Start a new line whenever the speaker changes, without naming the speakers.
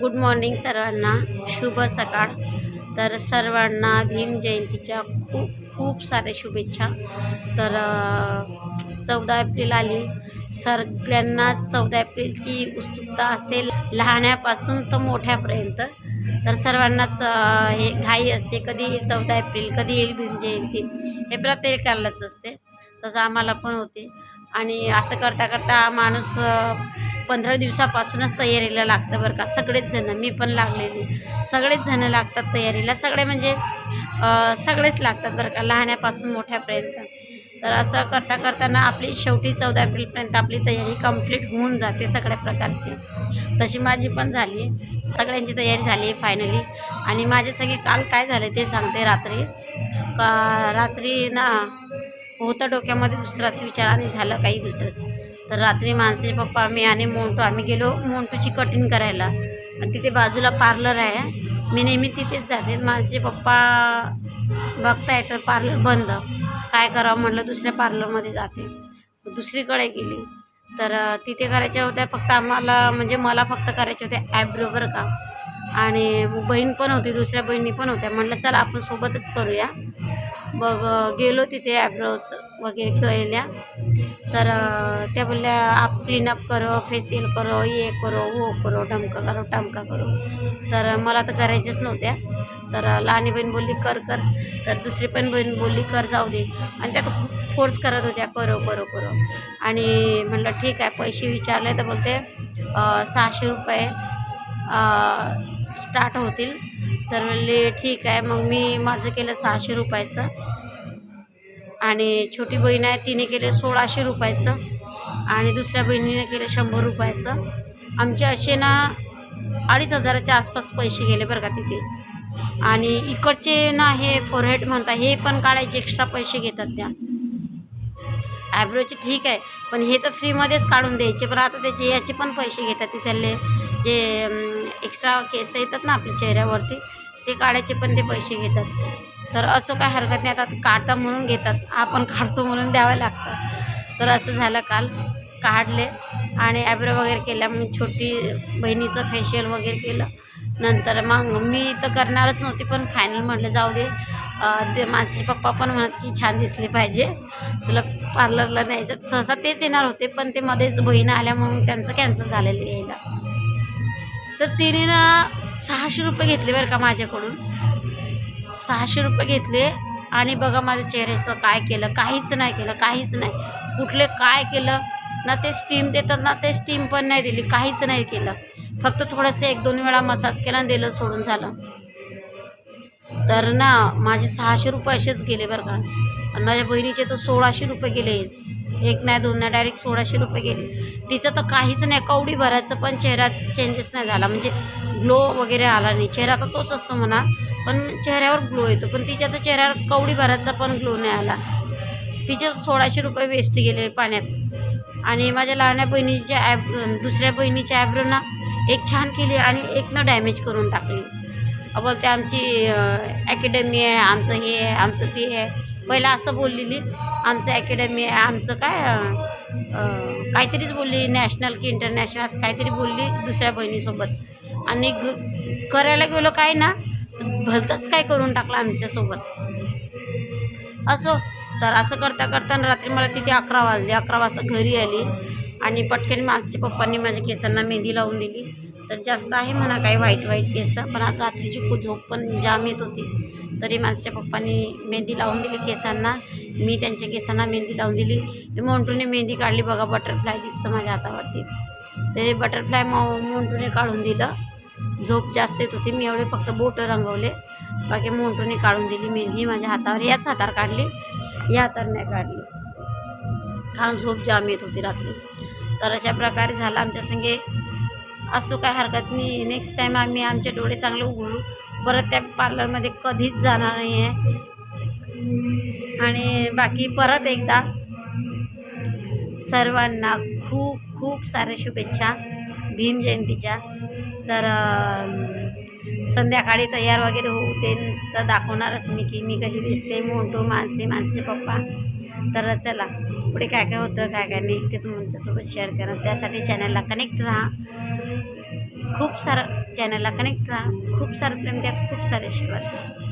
Good morning सर्वांना. शुभ सकाळ. तर सर्वांना भीम जयंतीच्या खूप खूप साऱ्या शुभेच्छा. तर चौदा एप्रिल आली. सगळ्यांना चौदा एप्रिलची उत्सुकता असते. लहाण्यापासून तर मोठ्यापर्यंत. तर सर्वांनाच हे घाई असते. कधी येईल चौदा एप्रिल कधी येईल भीम जयंती हे प्रत्येकालाच असते. तसं आम्हाला पण होते. आणि असं करता करता माणूस पंधरा दिवसापासूनच तयारीला लागतं बरं का. सगळेच जणं मी पण लागलेली. सगळेच जणं लागतात तयारीला. सगळे म्हणजे सगळेच लागतात बरं का लहान्यापासून मोठ्यापर्यंत. तर असं करता करताना आपली शेवटी चौदा एप्रिलपर्यंत आपली तयारी कंप्लीट होऊन जाते सगळ्या प्रकारची. तशी माझी पण झाली. सगळ्यांची तयारी झाली आहे फायनली. आणि माझे सगळे काल काय झाले ते सांगते रात्री. रात्री ना होतं डोक्यामध्ये दुसराच विचार आणि झालं काही दुसरंच. तर रात्री मानसीचे पप्पा मी आणि मोंटू आम्ही गेलो मोंटूची कटिंग करायला. आणि तिथे बाजूला पार्लर आहे. मी नेहमी तिथेच जाते. मानसीचे पप्पा बघताय तर पार्लर बंद. काय करावं म्हटलं दुसऱ्या पार्लरमध्ये जाते. दुसरीकडे गेली. तर तिथे करायच्या होत्या फक्त आम्हाला म्हणजे मला फक्त करायच्या होत्या ॲब्रो बरं का? आणि बहीण पण होती दुसऱ्या बहिणी पण होत्या. म्हटलं चला आपण सोबतच करूया. मग गेलो तिथे ॲब्रोज वगैरे केल्या तर त्या बोलल्या आप क्लीनअप करो फेशियल करो ये करो वो करो ढमका करो टमका करो. तर मला तर करायचेच नव्हत्या. तर लहानी बहीण बोलली कर कर. तर दुसरी पण बहीण बोलली कर जाऊ दे. आणि त्या तर खूप फोर्स करत होत्या करो करो करो. आणि म्हणलं ठीक आहे पैसे विचारले. तर बोलते सहाशे रुपये. स्टार्ट होतील. तर म्हणले ठीक आहे. मग मी माझं केलं सहाशे रुपयाचं. आणि छोटी बहीण आहे तिने केले सोळाशे रुपयाचं. आणि दुसऱ्या बहिणीने केलं शंभर रुपयाचं. आमचे असे ना अडीच हजाराच्या आसपास पैसे गेले बरं का तिथे. आणि इकडचे ना हे फोरहेड म्हणता हे पण काढायचे एक्स्ट्रा पैसे घेतात त्या. ॲब्रोचे ठीक आहे पण हे तर फ्रीमध्येच काढून द्यायचे. पण आता त्याचे याचे पण पैसे घेतात तिथले. जे एक्स्ट्रा केस येतात ना आपल्या चेहऱ्यावरती ते काढायचे पण ते पैसे घेतात. तर असं काय हरकत नाही. आता काढता म्हणून घेतात. आपण काढतो म्हणून द्यावं लागतं. तर असं झालं काल. काढले आणि ॲब्रो वगैरे केल्या मग छोटी बहिणीचं फेशियल वगैरे केलं. नंतर मग मी तर करणारच नव्हती पण फायनल म्हटलं जाऊ दे. ते माझे पप्पा पण म्हणत की छान दिसली पाहिजे. तुला पार्लरला न्यायचं. सहसा तेच येणार होते पण ते मध्येच बहीण आल्या म्हणून त्यांचं कॅन्सल झालेलं यायला. तर तिने ना सहाशे रुपये घेतले बरं का माझ्याकडून. सहाशे रुपये घेतले आणि बघा माझ्या चेहऱ्याचं काय केलं काहीच नाही केलं काहीच नाही. कुठले काय केलं? ना ते स्टीम देतात ना ते स्टीम पण नाही दिली काहीच नाही केलं. फक्त थोडंसं एक दोन वेळा मसाज केला आणि दिलं सोडून झालं. तर ना माझे सहाशे रुपये असेच गेले बरं का. आणि माझ्या बहिणीचे तर सोळाशे रुपये गेले. एक नाही दोन नाही डायरेक्ट सोळाशे रुपये गेले. तिचं तर काहीच नाही कवडी भरायचं पण चेहरा चेंजेस नाही झाला. म्हणजे ग्लो वगैरे आला नाही. चेहरा तर तोच असतो म्हणा पण चेहऱ्यावर ग्लो येतो. पण तिच्या तर चेहऱ्यावर कवडी भरायचा पण ग्लो नाही आला. तिचे सोळाशे रुपये वेस्ट गेले पाण्यात. आणि माझ्या लहान्या बहिणीच्या ॲब दुसऱ्या बहिणीच्या ॲब्रो ना एक छान केली आणि एक डॅमेज करून टाकली. अ, बोलते आमची ॲकॅडमी आहे आमचं हे आहे आमचं ते आहे. पहिला असं बोललेली आमचं अकॅडमी आमचं काय काहीतरीच बोलली नॅशनल की इंटरनॅशनल असं काहीतरी बोलली दुसऱ्या बहिणीसोबत. आणि ग करायला गेलो काय ना भलतंच काय करून टाकलं आमच्यासोबत. असो तर असं करता करताना रात्री मला तिथे अकरा वाजले. अकरा वाजता घरी आली आणि पटकन माझ्या पप्पांनी माझ्या केसांना मेहंदी लावून दिली. तर जास्त आहे म्हणा काही वाईट वाईट केस पण आता रात्रीची खूप झोप पण जाम येत होती. तरी माझ्या पप्पांनी मेहंदी लावून दिली केसांना. मी त्यांच्या केसांना मेहंदी लावून दिली. ते मोंटूने मेहंदी काढली. बघा बटरफ्लाय दिसतं माझ्या हातावरती. ते बटरफ्लाय मो मोंटूने काढून दिलं. झोप जास्त येत होती. मी एवढे फक्त बोटं रंगवले. बाकी मोंटूने काढून दिली मेहंदी. माझ्या हातावर याच हातावर काढली. या हातावर नाही काढली. कारण झोप जाम येत होती रात्री. तर अशा प्रकारे झालं. आमच्या संगे असो काय हरकत नाही. नेक्स्ट टाईम आम्ही आमचे डोळे चांगले उघडू. परत त्या पार्लरमध्ये कधीच जाणार नाही आहे आणि बाकी परत एकदा सर्वांना खूप खूप साऱ्या शुभेच्छा. भीम जयंतीच्या. तर संध्याकाळी तयार वगैरे होऊ ते तर दाखवणारच मी की मी कशी दिसते. मोठो माणसे माणसे पप्पा. तर चला पुढे काय काय होतं काय काय नाही ते तुमच्यासोबत शेअर करा. त्यासाठी चॅनलला कनेक्ट राहा. खूप सारं चॅनलला कनेक्ट राहा. खूप सारं प्रेम द्या. खूप सारे आशीर्वाद. द्या